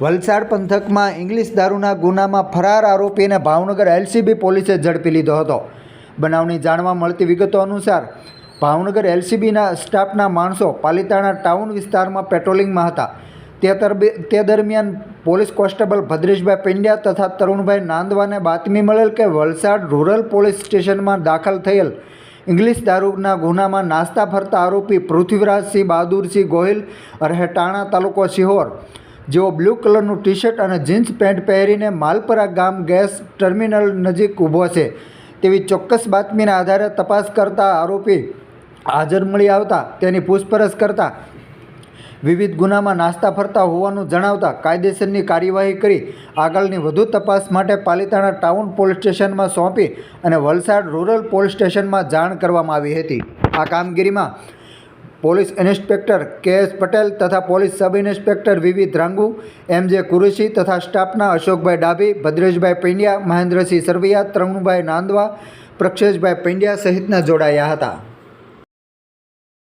વલસાડ પંથકમાં ઇંગ્લિશ દારૂના ગુનામાં ફરાર આરોપીને ભાવનગર એલસીબી પોલીસે ઝડપી લીધો હતો. બનાવની જાણવા મળતી વિગતો અનુસાર, ભાવનગર એલસીબીના સ્ટાફના માણસો પાલિતાણા ટાઉન વિસ્તારમાં પેટ્રોલિંગમાં હતા. તે તે દરમિયાન પોલીસ કોન્સ્ટેબલ ભદ્રેશભાઈ પંડ્યા તથા તરુણભાઈ નાંદવાને બાતમી મળેલ કે વલસાડ રૂરલ પોલીસ સ્ટેશનમાં દાખલ થયેલ ઇંગ્લિશ દારૂના ગુનામાં નાસ્તા ફરતા આરોપી પૃથ્વીરાજસિંહ બહાદુરસિંહ ગોહિલ રહે ટાણા તાલુકો સિહોર જેઓ બ્લુ કલરનું ટી શર્ટ અને જીન્સ પેન્ટ પહેરીને માલપરા ગામ ગેસ ટર્મિનલ નજીક ઊભો છે. તેવી ચોક્કસ બાતમીના આધારે તપાસ કરતા આરોપી હાજર મળી આવતા, તેની પૂછપરછ કરતા, વિવિધ ગુનામાં નાસ્તા ફરતા હોવાનું જણાવતા કાયદેસરની કાર્યવાહી કરી આગળની વધુ તપાસ માટે પાલિતાણા ટાઉન પોલીસ સ્ટેશનમાં સોંપી અને વલસાડ રૂરલ પોલીસ સ્ટેશનમાં જાણ કરવામાં આવી હતી. આ કામગીરીમાં police inspector K S Patel તથા પોલીસ સબ ઇન્સ્પેક્ટર વિવી ધ્રાંગુ એમ જે કુરેશી તથા સ્ટાફના અશોકભાઈ ડાભી, ભદ્રેશભાઈ પંડ્યા, મહેન્દ્રસિંહ સરવૈયા, ત્રણુભાઈ નાંદવા, પ્રક્ષેશભાઈ પંડ્યા સહિતના જોડાયા હતા.